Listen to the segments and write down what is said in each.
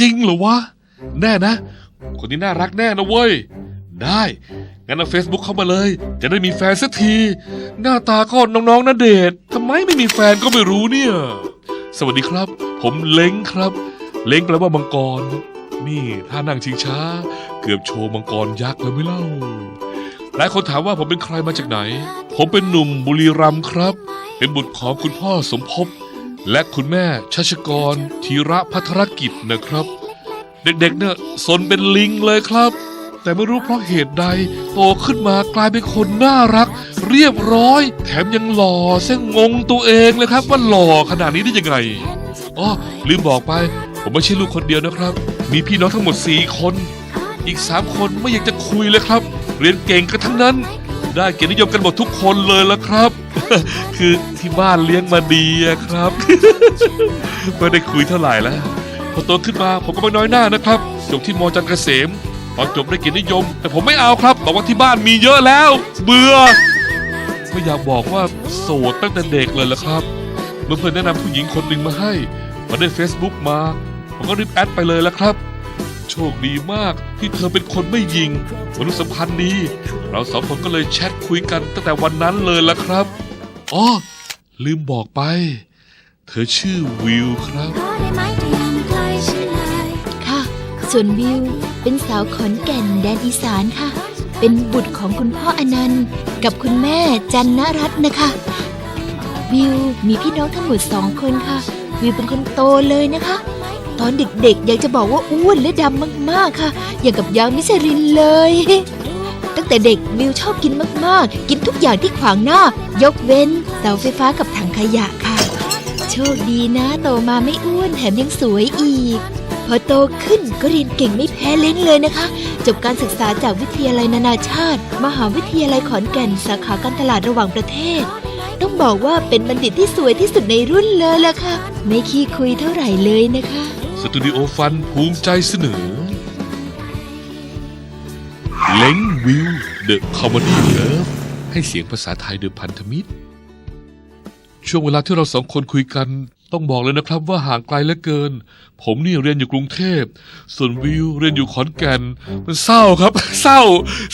จริงเหรอวะ แน่นะ คนนี้น่ารักแน่นะเว้ย ได้ งั้นเอาเฟซบุ๊กเข้ามาเลย จะได้มีแฟนสักที หน้าตาก็น้องๆนะเดชทำไมไม่มีแฟนก็ไม่รู้เนี่ย สวัสดีครับ ผมเล้งครับ เล้งแปลว่ามังกร นี่ถ้านั่งชิงช้า เกือบโชว์มังกรยักษ์แล้วไม่เล่า หลายคนถามว่าผมเป็นใครมาจากไหน ผมเป็นหนุ่มบุรีรัมย์ครับ เป็นบุตรของคุณพ่อสมภพ และคุณแม่ชัชกรธีระพัทรกิจนะครับ เด็กๆเนี่ยสนเป็นลิงเลยครับ แต่ไม่รู้เพราะเหตุใดโตขึ้นมากลายเป็นคนน่ารัก เรียบร้อย แถมยังหล่อเส้นงงตัวเองเลยครับ ว่าหล่อขนาดนี้ได้ยังไงอ๋อลืมบอกไป ผมไม่ใช่ลูกคนเดียวนะครับ มีพี่น้องทั้งหมดสี่คน อีกสามคนไม่อยากจะคุยเลยครับ เรียนเก่งกันทั้งนั้น ได้เกียรตินิยมกันหมดทุกคนเลยละครับ คือที่บ้านเลี้ยงมาดีอะครับไม่ได้คุยเท่าไหร่แล้วพอโตขึ้นมาผมก็ไม่น้อยหน้านะครับจบที่มอจันเกษมตอนจบได้เกียรตินิยม แต่ผมไม่เอาครับบอกว่าที่บ้านมีเยอะแล้ว เบื่อไม่อยากบอกว่าโสดตั้งแต่เด็กเลยละครับเมื่อเพื่อนแนะนำผู้หญิงคนหนึ่งมาให้มาได้ Facebook มา ผมก็รีบแอดไปเลยละครับ โชคดีมากที่เธอเป็นคนไม่ยิงมนุษยสัมพันธ์ดีเราสองคนก็เลยแชทคุยกันตั้งแต่วันนั้นเลยละครับอ๋อลืมบอกไป เธอชื่อวิวครับค่ะ ส่วนวิวเป็นสาวขอนแก่นแดนอีสานค่ะ เป็นบุตรของคุณพ่ออนันต์ กับคุณแม่จันนรัตน์นะคะ วิวมีพี่น้องทั้งหมดสองคนค่ะ วิวเป็นคนโตเลยนะคะ ตอนเด็กๆ อยากจะบอกว่าอ้วนและดำมากๆค่ะ อย่างกับยางมิชลินเลย ตั้งแต่เด็กวิวชอบกินมากๆ กินทุกอย่างที่ขวางหน้า ยกเว้นเสาไฟฟ้ากับถังขยะค่ะ โชคดีนะโตมาไม่อ้วนแถมยังสวยอีก พอโตขึ้นก็เรียนเก่งไม่แพ้เล้งเลยนะคะ จบการศึกษาจากวิทยาลัยนานาชาติ มหาวิทยาลัยขอนแก่นสาขาการตลาดระหว่างประเทศ ต้องบอกว่าเป็นบัณฑิตที่สวยที่สุดในรุ่นเลยล่ะค่ะ ไม่ขี้คุยเท่าไหร่เลยนะคะ สตูดิโอฟันภูมิใจเสนอ เล้งวิวเดอะคอมเมดี้เลิฟให้เสียงภาษาไทยโดยพันธมิตร ช่วงเวลาที่เราสองคนคุยกัน ต้องบอกเลยนะครับว่าห่างไกลเหลือเกิน ผมนี่เรียนอยู่กรุงเทพ ส่วนวิวเรียนอยู่ขอนแก่น มันเศร้าครับ เศร้า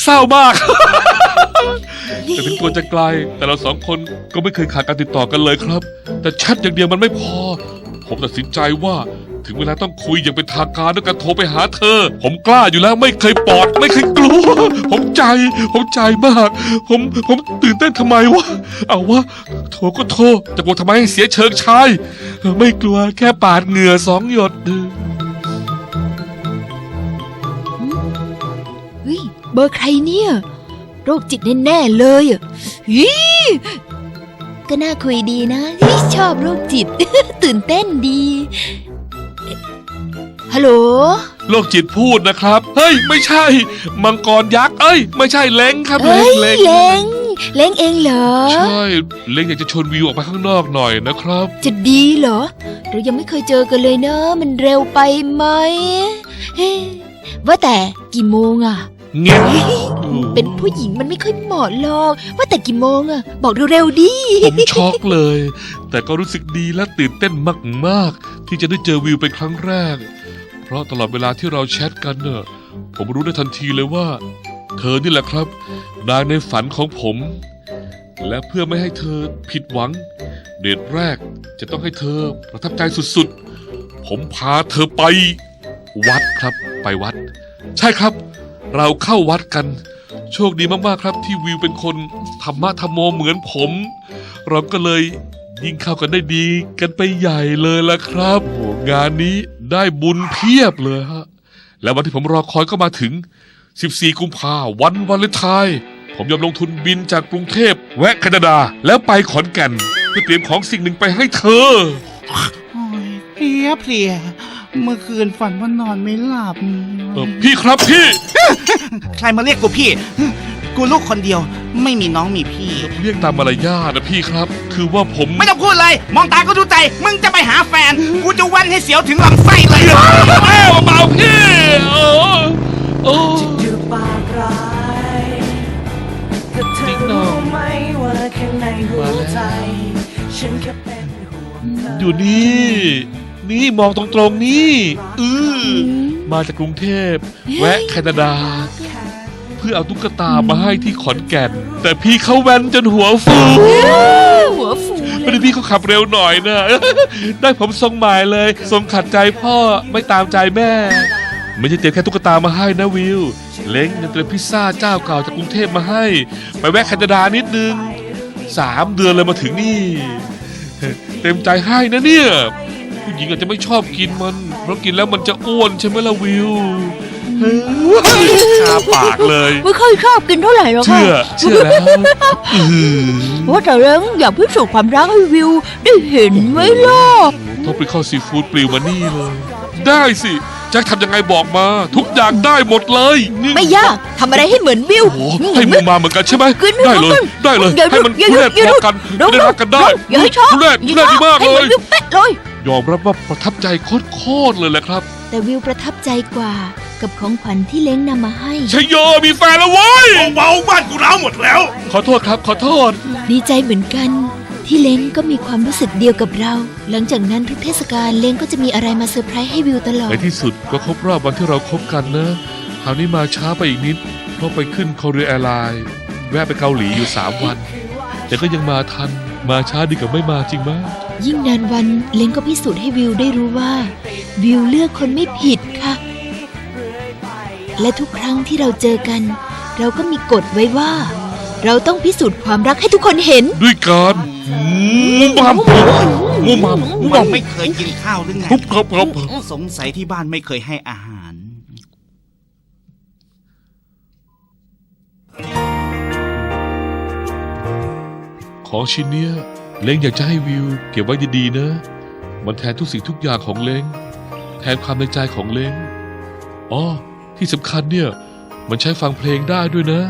เศร้ามาก แต่ถึงตัวจะไกล แต่เราสองคนก็ไม่เคยขาดการติดต่อกันเลยครับ แต่แชทอย่างเดียวมันไม่พอ ผมตัดสินใจว่า ถึงเวลาต้องคุยอย่างเป็นทางการด้วยการโทรไปหาเธอ ผมกล้าอยู่แล้วไม่เคยปอด ไม่เคยกลัว ผมใจ ผมใจมาก ผมผมตื่นเต้นทำไมวะ เอาวะโทรก็โทรจะกลัวทำไมให้เสียเชิงชายไม่กลัวแค่ปาดเหงื่อสองหยดเฮ้ยเบอร์ใครเนี่ย โรคจิตแน่ๆเลยอะฮีก็น่าคุยดีนะฮิชอบโรคจิต ตื่นเต้นดีเอ๊ะฮัลโหลโลกจิตพูดนะครับ เฮ้ย ไม่ใช่ มังกรยักษ์ เอ้ย ไม่ใช่เล้งครับเฮ้เล้ยงเล้งเล้งเล้งเองเหรอ ใช่ เล้งอยากจะชวนวิวออกไปข้างนอกหน่อยนะครับ จะดีเหรอ เรายังไม่เคยเจอกันเลยเนอะมันเร็วไปไหมเฮ้ว่าแต่กี่โมงอะเงี้ย เป็นผู้หญิงมันไม่ค่อยเหมาะหรอก ว่าแต่กี่โมงอะบอกเร็วๆดิผมช็อกเลย แต่ก็รู้สึกดีและตื่นเต้นมากๆ ที่จะได้เจอวิวเป็นครั้งแรก เพราะตลอดเวลาที่เราแชทกันเน่ะผมรู้ได้ทันทีเลยว่า เธอนี่แหละครับนางในฝันของผม และเพื่อไม่ให้เธอผิดหวัง เดทแรกจะต้องให้เธอประทับใจสุดๆ ผมพาเธอไป วัดครับไปวัด ใช่ครับ เราเข้าวัดกัน โชคดีมากๆครับที่วิวเป็นคนธรรมะธรรมโมเหมือนผม เราก็เลยยิ่งเข้ากันได้ดีกันไปใหญ่เลยล่ะครับโอ้งานนี้ได้บุญเพียบเลยฮะ แล้ววันที่ผมรอคอยก็มาถึง 14 กุมภาวันวาเลนไทน์ผมยอมลงทุนบินจากกรุงเทพแวะแคนาดา แล้วไปขอนแก่นเพื่อเตรียมของสิ่งหนึ่งไปให้เธอ โอ้ยเพลียเพลีย เมื่อคืนฝันว่านอนไม่หลับ เออพี่ครับพี่ ใครมาเรียกกูพี่ กูลูกคนเดียว ไม่มีน้องมีพี่ เรียกตามมารยาทนะพี่ครับ คือว่าผม ไม่ต้องพูดเลย มองตาก็รู้ใจ มึงจะไปหาแฟน กูจะวันให้เสียวถึงลำไส้เลยแม่เบาๆพี่โอ้โอ้อยู่ปากร้ายแต่เธอรู้ไหมว่าข้างในหัวใจฉั นแค่เป็นห่วงเธออยู่นี่นี่มองตรงๆนี่อือมาจากกรุงเทพ แวะแคนาดา เพื่อเอาตุ๊กตามาให้ที่ขอนแก่น แต่พี่เขาแวนจนหัวฟูหัวฟูเลไม่ยได้พี่เขาขับเร็วหน่อยนะได้ผมทรงหมายเลยทรงขัดใจพ่อไม่ตามใจแม่ ไม่ใช่เตรียมแค่ตุ๊กตามาให้นะวิว เล้งยังเตรียมพิซซ่าเจ้าเก่าจากกรุงเทพมาให้ ไปแวะแคนาดานิดนึงสามเดือนเลยมาถึงนี่ เต็มใจให้นะเนี่ย ผู้หญิงอาจจะไม่ชอบกินมัน เพราะกินแล้วมันจะอ้วนใช่ไหมล่ะวิวเฮ้ยคาปากเลย ไม่ค่อยชอบกินเท่าไหร่หรอกค่ะเชื่อเชื่อแล้วอือว่าแต่เล้งอยากพิสูจน์ความรักให้วิวได้เห็นไหมล่ะต้องไปเข้าซีฟู้ดปลิวมานี่เลย ได้สิแจ็คทำยังไงบอกมา ทุกอย่างได้หมดเลยนี่ไม่ยากทำอะไรให้เหมือนวิว โอ้โหให้มึงมาเหมือนกันใช่ไหมกินได้เลยได้เลย อย่าให้มันอย่าทุเรศอย่าพอกันอย่าไม่ได้รักกันได้อย่าให้ชอบทุเรศทุเรศดีมากให้เลเหมือย นวิวเป๊ะเลย ยอมรับว่าประทับใจโคตรๆเลยแหละครับ แต่วิวประทับใจกว่ากับของขวัญที่เล้งนำมาให้ชัยโยมีแฟนแล้วเว้ยเบาๆบ้านกูร้าวหมดแล้ว ขอโทษครับ ขอโทษ ดีใจเหมือนกัน ที่เล้งก็มีความรู้สึกเดียวกับเรา หลังจากนั้นทุกเทศกาลเล้งก็จะมีอะไรมาเซอร์ไพรส์ให้วิวตลอด ในที่สุดก็ครบรอบวันที่เราคบกันนะคราวนี้มาช้าไปอีกนิด เพราะไปขึ้นคอเรียแอร์ไลน์แวะไปเกาหลีอยู่ 3 วัน แต่ก็ยังมาทัน มาช้าดีกว่าไม่มาจริงไหมยิ่งนานวันเล้งก็พิสูจน์ให้วิวได้รู้ว่า วิวเลือกคนไม่ผิดค่ะ และทุกครั้งที่เราเจอกัน เราก็มีกฎไว้ว่า เราต้องพิสูจน์ความรักให้ทุกคนเห็น ด้วยการมุมมามมุมมามมุมมัมานมไม่เคยกินข้าวหรือไงครับครับครับ สงสัยที่บ้านไม่เคยให้อาหาร ของชิ้นเนี้ยเล้งอยากจะให้วิว เก็บไว้ดีๆนะ มันแทนทุกสิ่งทุกอย่างของเล้งแทนความในใจของเล้งอ๋อที่สำคัญเนี่ย มันใช้ฟังเพลงได้ด้วยนะ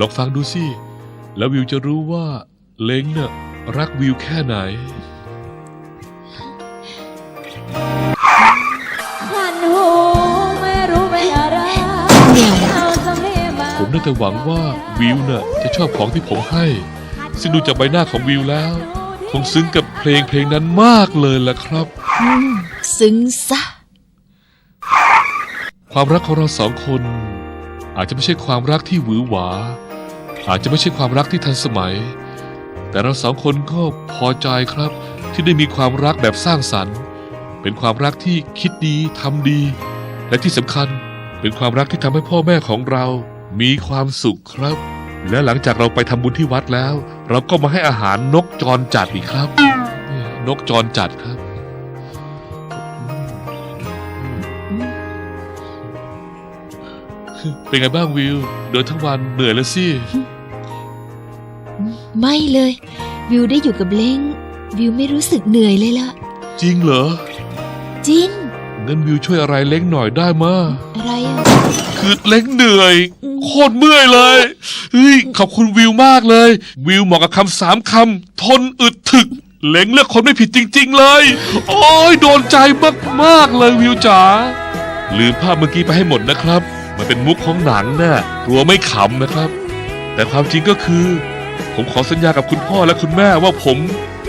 ลองฟังดูสิ แล้ววิวจะรู้ว่าเล้งเนี่ยรักวิวแค่ไหนควันหูไม่รู้เป็นอะไรเอาสำเนียงมา ผมได้แต่หวังว่าวิวน่ะจะชอบของที่ผมให้ ซึ่งดูจากใบหน้าของวิวแล้ว คงซึ้งกับเพลงเพลงนั้นมากเลยล่ะครับ ซึ้งซะ ความรักของเราสองคน อาจจะไม่ใช่ความรักที่หวือหวา อาจจะไม่ใช่ความรักที่ทันสมัย แต่เราสองคนก็พอใจครับ ที่ได้มีความรักแบบสร้างสรรค์ เป็นความรักที่คิดดีทำดี และที่สำคัญเป็นความรักที่ทำให้พ่อแม่ของเรามีความสุขครับ และหลังจากเราไปทำบุญที่วัดแล้ว เราก็มาให้อาหารนกจรจัดอีกครับเนี่ยนกจรจัดครับ เป็นไงบ้างวิว เดินทั้งวันเหนื่อยแล้วสิ ไม่เลย วิวได้อยู่กับเล้งวิวไม่รู้สึกเหนื่อยเลยล่ะ จริงเหรอ จริง งั้นวิวช่วยอะไรเล้งหน่อยได้มาอะไรอะคือเล้งเหนื่อย โคตรเมื่อยเลยเฮ้ยขอบคุณวิวมากเลย วิวเหมาะกับคำสามคำทนอึดถึก เล้งเลือกคนไม่ผิดจริง ๆ เลย โอ้ยโดนใจมากๆเลยวิวจ๋าลืมภาพเมื่อกี้ไปให้หมดนะครับ มันเป็นมุกของหนังนะ่ะกลัวไม่ขำนะครับ แต่ความจริงก็คือ ผมขอสัญญากับคุณพ่อและคุณแม่ว่าผม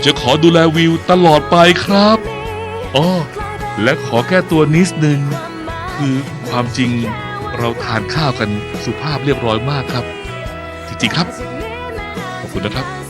จะขอดูแลวิวตลอดไปครับอ๋อ และขอแก้ตัวนิดนึง คือความจริงเราทานข้าวกันสุภาพเรียบร้อยมากครับ จริงๆครับ ขอบคุณนะครับ